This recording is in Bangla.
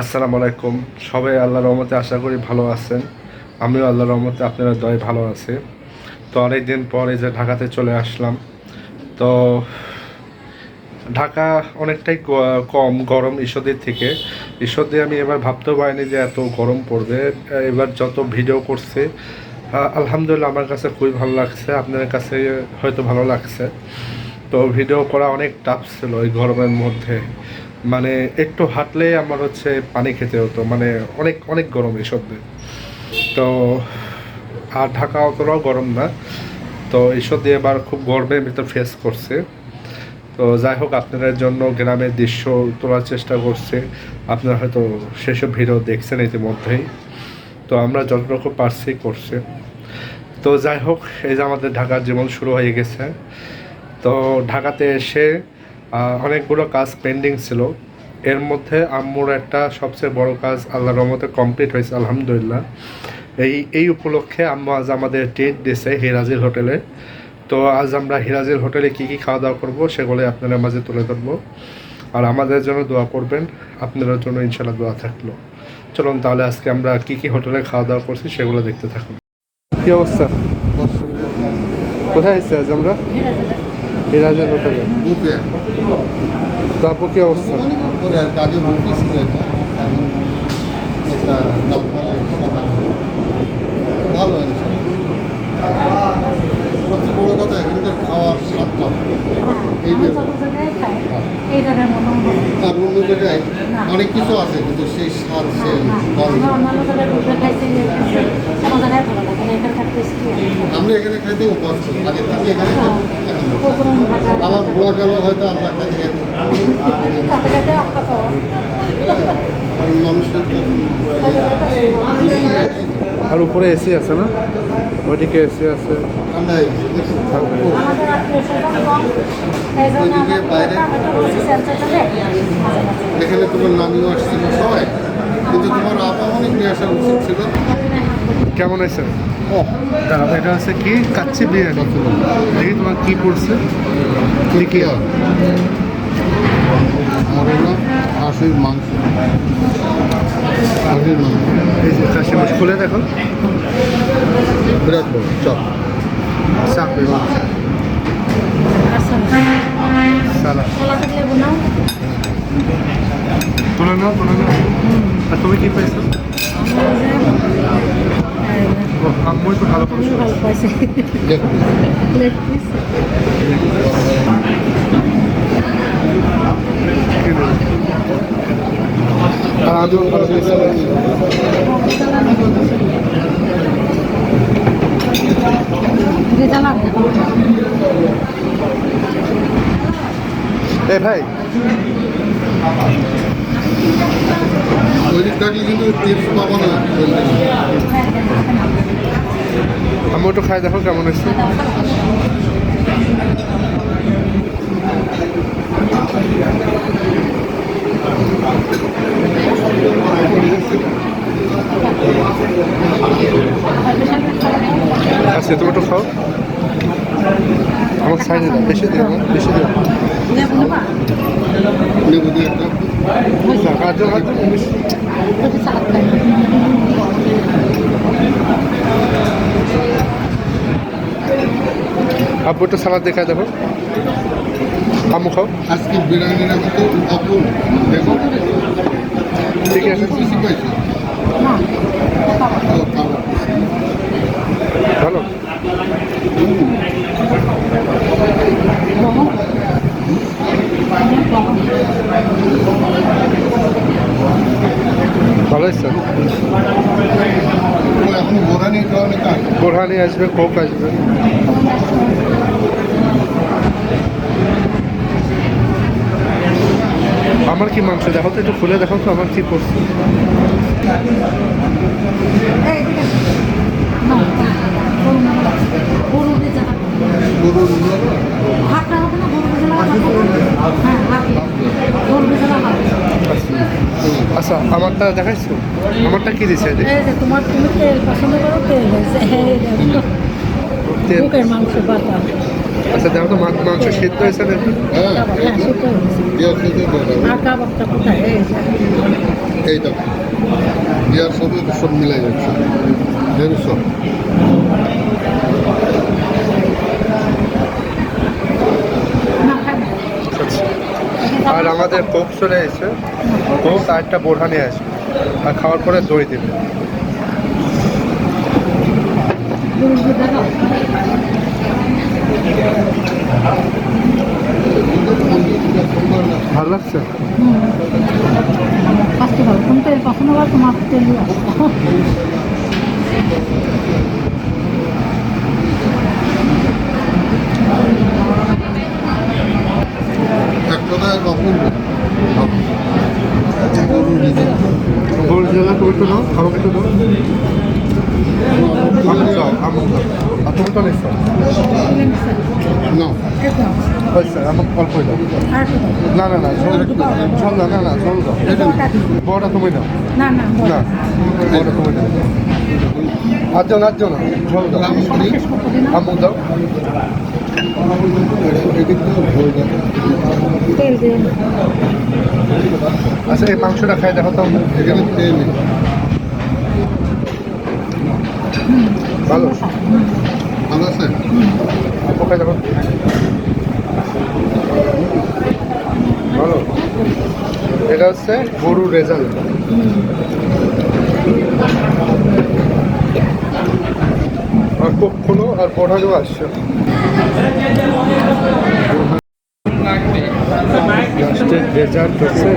আসসালামু আলাইকুম। সবাই আল্লাহ রহমতে আশা করি ভালো আছেন। আমিও আল্লাহর রহমতে আপনারা দয় ভালো আছে। তো অনেক দিন পর যে ঢাকাতে চলে আসলাম। তো ঢাকা অনেকটাই কম, গরম ঈশ্বরদের থেকে। ঈশ্বরদের আমি এবার ভাবতেও পারিনি যে এত গরম পড়বে। এবার যত ভিডিও করছে আলহামদুলিল্লাহ আমার কাছে খুবই ভালো লাগছে। আপনাদের কাছে হয়তো ভালো লাগছে। তো ভিডিও করা অনেক টাফ ছিল এই গরমের মধ্যে। মানে একটু হাঁটলেই আমার হচ্ছে পানি খেতে হতো মানে অনেক অনেক গরম এসব দিন। তো, আর ঢাকা অতটাও গরম না। তো এইসব দিয়ে এবার খুব গরমের ভিতর ফেস করছে। তো যাই হোক, আপনাদের জন্য গ্রামের দৃশ্য তোলার চেষ্টা করছে। আপনারা হয়তো সেসব ভিডিও দেখছেন ইতিমধ্যেই। তো আমরা যতটুকু পারছি করছে। তো যাই হোক, এই যে আমাদের ঢাকার জীবন শুরু হয়ে গেছে। তো ঢাকাতে এসে অনেকগুলো কাজ পেন্ডিং ছিল। এর মধ্যে আম্মুর একটা সবচেয়ে বড় কাজ আল্লাহ রহমতে কমপ্লিট হয়েছে, আলহামদুলিল্লাহ। এই এই উপলক্ষে আম্মু আজ আমাদের ট্রিট দিয়েছে হিরাজির হোটেলে। তো আজ আমরা হিরাজির হোটেলে কী কী খাওয়া দাওয়া করব সেগুলো আপনাদের মাঝে তুলে ধরবো। আর আমাদের জন্য দোয়া করবেন, আপনাদের জন্য ইনশাল্লাহ দোয়া থাকল। চলুন তাহলে আজকে আমরা কী কী হোটেলে খাওয়া দাওয়া করছি সেগুলো দেখতে থাকুন। কী অবস্থা? কোথায় এসেছি আজ আমরা? হিরাজের হোটেলে তারপর কি অবস্থা? করে আর কাজের অফিস ছিল এটা এখন এটা ভালো হয়েছে সবচেয়ে বড় কথা এখানকার খাওয়ার স্বাদটা এই যে এই জায়গায় মনে হয় জায়গায় অনেক কিছু আছে কিন্তু সেই স্বাদ সে না এখানে আমরা এখানে খাইতে অভ্যস্ত আগে থেকে এখানে অভ্যস্ত। আমার বুড়া গেল হয়তো আমরা খাইতে পাওয়া মানুষের আর উপরে এসি আছে না? ওইদিকে এসি আছে। এখানে তোমার নামিও আসছিল সবাই। কিন্তু তোমার আপা অনেক নিয়ে আসা উচিত ছিল। কেমন আছে ও। দাঁড়াও এটা আছে কি? কাচ্চি বিরিয়ানি। দেখি তোমার কি পড়ছে। কি? হলো হাঁসের মাংস হাঁসের মাংস এই যে কাশি মাছ খুলে দেখো বিরাট বড় চপ নাও তুলে নাও তুমি কি পাইছো আম্মু একটু ভালো করে আর আমিও ভালো পেয়েছি রেজাল্ট এ ভাই। থাকলে কিন্তু টিপস পাবো না। আম্মু একটু খাই দেখো কেমন হয়েছে। আচ্ছা তুমি খাও। আমার সাইডে দাও বেশি দিও না বেশি দিও না। লেবু একটা। না, সালাদ দেখো। আম্মু খাও। আজকে বিরিয়ানির মতো অপূর্ব দেখুন ঠিক আছে বেশি পাইছি ও, খাব। ভালো ভালো কাজ বোরহানি আসবে কোক আসবে আমার কি মাংস দেখো তো একটু খুলে দেখো তো আমার কি করছে। আচ্ছা আমারটা দেখাইছো? আমারটা কি দিছে? তোমার তুমি তেল পছন্দ করো তেল তেল। মাংস বাটা আচ্ছা দেখো তো মা- মাংস সিদ্ধ হয়েছে নাকি এইটা বিয়ার সাথে সব মিলাই যাচ্ছে না। আচ্ছা। আর আমাদের কোক চলে এসেছে কোক আর একটা বোরহা নিয়ে আসবে আর খাওয়ার পরে দই দেবে। ভালো লাগছে হুম। আসতে হবে তেল পছন্দ করো তোমার তেল এক কথায় অপূর্ব। গোল জেলা একটু দাও খাবার একটু দাও না। না না না দাও। না না ঝোল বড়টা তুমি না না না বড়টা তুমি দাও। আটজন আটজন না আমুক দাও। আচ্ছা এই মাংসটা খাই দেখো তো। এখানে তেল ভালো। ভালো আছে? খাই দেখো। ভালো। এটা হচ্ছে গরুর রেজাল্ট আর কখনো আর পড়ানো আসছে লাস্টের রেজাল্ট হচ্ছে